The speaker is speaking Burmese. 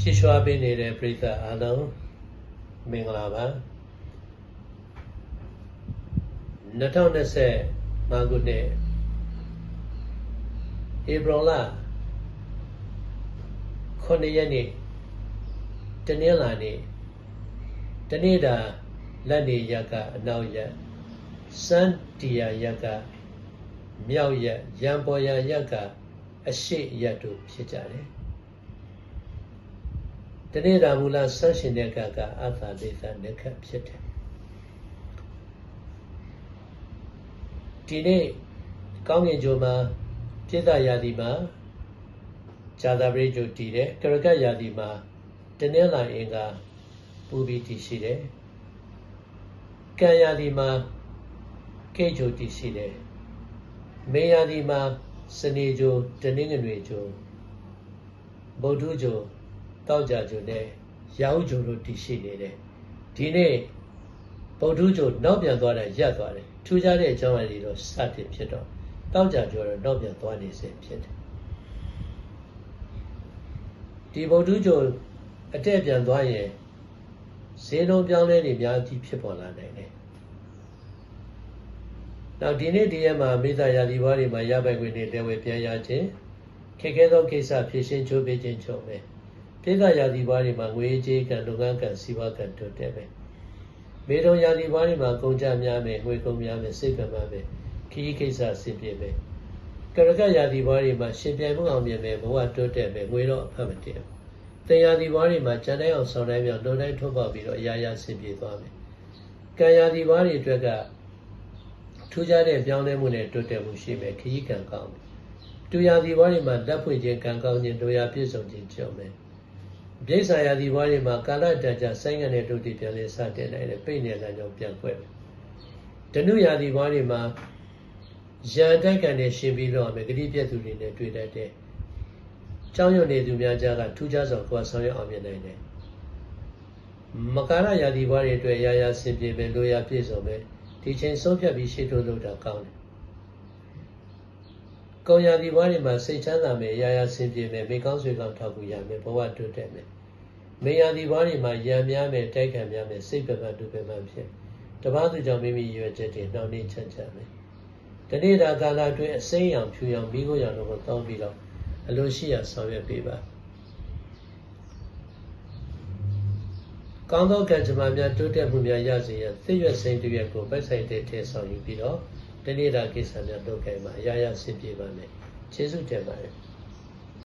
ချစ်ရွှာပေးနေတဲ့ပရိသတ်အားလုံးမင်္ဂလာပါ2025ခုနှစ်ဧပြီလ9ရက်နေ့တနင်္လာနေ့တနေ့တာလက်နေရက်ကအနောက်ရက်စန်တီယာရက်ကအမြောက်ရက်ရံပေါ်ရရက်ကအရှိရက်တို့ဖြစ်ကြတယ် တနေ့တာမူလဆန်းရှင်တဲ့ကကအသာဒေသနခတ်ဖြစ်တယ်ဒီနေ့ကောင်းကင်ဂျိုမှာပြည့်တရာသီမှာဇာတာပရိဂျိုတည်တယ်ကရကတ်ရာသီမှာတနင်္လာအင်္ဂါပူပြီးတည်ရှိတယ်ကံရာသီမှာကိတ်ဂျိုတည်ရှိတယ်မေရာသီမှာစနေဂျိုတနင်္ဂနွေဂျိုဗုဒ္ဓဂျို တောက်ကြဂျိုနဲ့ရာဟုဂျိုတို့တည်ရှိနေတယ်ဒီနေ့ဗုဒ္ဓဂျိုနောက်ပြန်သွားတယ်ရပ်သွားတယ်ထူးခြားတဲ့အကြောင်းအရာတွေတော့စတင်ဖြစ်တော့တောက်ကြဂျိုတော့နောက်ပြန်သွားနေစေဖြစ်တယ်ဒီဗုဒ္ဓဂျိုအတက်ပြန်သွားရင်ဈေးနှုန်းပြောင်းလဲနေများကြီးဖြစ်ပေါ်လာနိုင်တယ်နောက်ဒီနေ့ဒီရက်မှာမိသားရာသီဘွားတွေမှာရပိုင်ခွင့်တွေတဲဝဲပြန်ရခြင်းခက်ခဲသောကိစ္စဖြည့်ရှင်းချိုးပေးခြင်းချုပ်မယ် ပိဿရာသီဘွားတွေမှာငွေကြေးကံလုပ်ငန်းကံစီးပွားကံတို့တဲ့မယ်မေတုံရာသီဘွားတွေမှာကုန်ကြများမယ်ငွေကုန်များမယ်စိတ်ကံများမယ်ခီးကိစ္စဆင်ပြေမယ်ကရကရာသီဘွားတွေမှာရှင်ပြိုင်မှုအောင်မြင်မယ်ဘဝတိုးတက်မယ်ငွေတော့အဖတ်မတည့်ဘူးတရားဒီဘွားတွေမှာကြံတဲ့အောင်ဆောင်တိုင်းမြောက်လုံတိုင်းထုတ်ပေါက်ပြီးတော့အရာရာဆင်ပြေသွားမယ်ကံရာဒီဘွားတွေအတွက်ကထူးခြားတဲ့ပြောင်းလဲမှုနဲ့တိုးတက်မှုရှိမယ်ခရီးကံကောင်းမယ်တူရာဒီဘွားတွေမှာလက်ဖွင့်ခြင်းကံကောင်းခြင်းတို့ရာပြည့်စုံခြင်းကြုံမယ် ပြိဿာရာဒီဘွားတွေမှာကာလတန်ကြာဆိုင်းငံ့တဲ့ဒုတိပြန်လဲစတင်နိုင်တယ်ပိတ်နေတဲ့ကြောင့်ပြန်ခွဲမယ်ဓနုရာဒီဘွားတွေမှာရန်တိုက်ကံနဲ့ရှင်ပြီးတော့မယ်ဂတိပြည့်သူတွေနဲ့တွေ့တတ်တယ်ကြောင်းရွံနေသူများကြားကထူးခြားစွာကိုယ်ဆောင်ရွက်အောင်မြင်နိုင်တယ်မကာရယာဒီဘွားတွေအတွက်ရာရာဆင်ပြေပဲလိုရာပြည့်စုံပဲဒီချိန်ဆုံးဖြတ်ပြီးရှေ့တိုးလို့တာကောင်းတယ် ကောင်းရာဒီဘွားတွေမှာစိတ်ချမ်းသာမယ်ရာရာဆင်ပြေမယ်မိကောင်းဆွေကောင်းထောက်ကူရမယ်ဘဝတိုးတက်မယ်မေယာဒီဘွားတွေမှာရံများမယ်တိုက်ခံများမယ်စိတ်ပပတူပပဖြစ်တပားသူကြောင့်မိမိရွယ်ချက်တွေနှောင့်နှေးချမ်းချမ်းမယ်တနေ့တာကာလအတွင်းအစိမ်းရောင်ဖြူရောင်မိခိုးရောင်တို့ကိုတောင်းပြီးတော့အလိုရှိရာဆောင်ရွက်ပေးပါကောင်းသောကံကြမ္မာများတိုးတက်မှုများရစေရန်သိရွက်စိန်တရွက်ကိုပိုက်ဆိုင်တဲ့ထဲဆောင်ယူပြီးတော့ တနေ့တာကိစ္စများလုပ်ကိုင်မှာအရာရာဆင်ပြေပါမယ်ကျေးဇူးတင်ပါတယ်